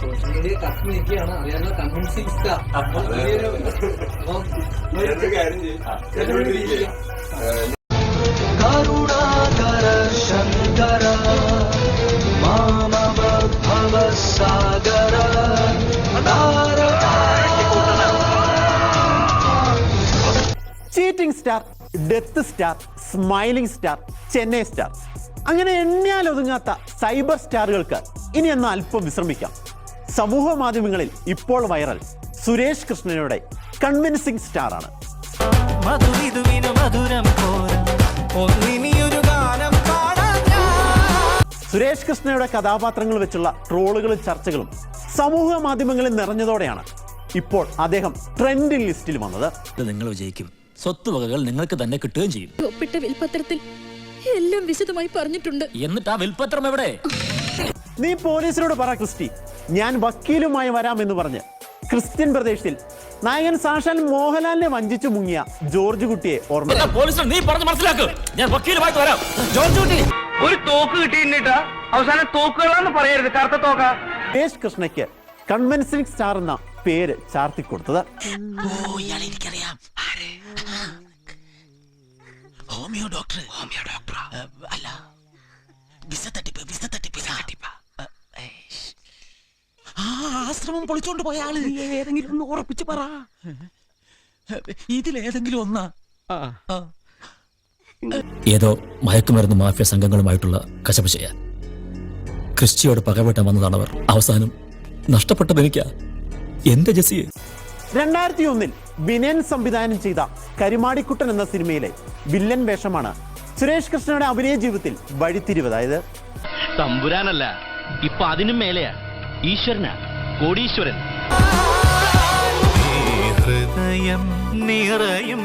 Social media cheating star death star smiling star Chennai star അങ്ങനെ എണ്ണിയാൽ ഒതുങ്ങാത്ത cyber സ്റ്റാറുകൾക്ക് ഇനി എന്നാൽ അല്പം വിശ്രമിക്കാം. സമൂഹ മാധ്യമങ്ങളിൽ ഇപ്പോൾ വൈറൽ സുരേഷ് കൃഷ്ണയുടെ കൺവിൻസിംഗ് സ്റ്റാർ ആണ്. മധുവിധുവിനു മധുരം പോരാ. ഒന്നിനിയൊരു ഗാനം പാടാൻ ഞാൻ. സുരേഷ് കൃഷ്ണയുടെ കഥാപാത്രങ്ങൾ വെച്ചുള്ള ട്രോളുകളും ചർച്ചകളും സമൂഹ മാധ്യമങ്ങളിൽ നിറഞ്ഞതോടെയാണ് ഇപ്പോൾ അദ്ദേഹം ട്രെൻഡിംഗ് ലിസ്റ്റിൽ വന്നത്. നിങ്ങൾ വിജയിക്കും. സ്വത്തുവകകൾ നിങ്ങൾക്ക് തന്നെ കിട്ടുകയും ചെയ്യും. ഒപ്പിട്ട വിൽപത്രത്തിൽ എല്ലാം വിശദമായി പറഞ്ഞിട്ടുണ്ട്. എന്നിട്ട് ആ വിൽപ്പത്രം എവിടെ? നീ പോലീസിനോട് പറ ക്രിസ്റ്റി. ഞാൻ വക്കീലുമായി വരാമെന്ന് പറഞ്ഞ് ക്രിസ്ത്യൻ പ്രദേശത്തിൽ നായകൻ സാക്ഷാൽ മോഹൻലാലിനെ വഞ്ചിച്ചു മുങ്ങിയ ജോർജ് കുട്ടിയെ ഓർമ്മ. പോലീസ് നീ പറഞ്ഞു മനസ്സിലാക്ക്. ഞാൻ വക്കീലുമായിട്ട് വരാം. ജോർജ് കുട്ടി. ഒരു തോക്ക് കിട്ടിയിട്ടാ അവസാനം തോക്കുകളാന്ന് പറയരുത് കറുത്ത തോക്ക. സുരേഷ് കൃഷ്ണയ്ക്ക് കൺവെൻസിംഗ് സ്റ്റാർ എന്ന പേര് ചാർത്തി കൊടുത്തത്. Homeo doctor. ഹോമിയോ ഡോക്ടർ അല്ല. വിസ തട്ടിപ്പ് വിസ തട്ടിപ്പ് വിസ തട്ടിപ്പ് ആ ആശ്രമം പൊളിച്ചോണ്ട് പോയ ആൾ. ഏതെങ്കിലും ഒന്ന് ഉറപ്പിച്ചു പറ. ഇതിലേതെങ്കിലും ഒന്നാ. ഏതോ മയക്കുമരുന്ന് മാഫിയ സംഘങ്ങളുമായിട്ടുള്ള കശപശയ ക്രിസ്റ്റിയോട് പകവെട്ടാൻ വന്നതാണ് അവർ അവസാനം നഷ്ടപ്പെട്ടത് എനിക്കാ എന്റെ ജെസ്സിയെ? രണ്ടായിരത്തി ഒന്നിൽ വിനയൻ സംവിധാനം ചെയ്ത കരിമാടിക്കുട്ടൻ എന്ന സിനിമയിലെ വില്ലൻ വേഷമാണ് സുരേഷ് കൃഷ്ണയുടെ അഭിനയ ജീവിതത്തിൽ വഴിത്തിരിവ്. അതായത് തമ്പുരാനല്ല ഇപ്പൊ അതിനും മേലെയാ. ഈശ്വരനാ. കോടീശ്വരൻ. ഹൃദയം നിറയും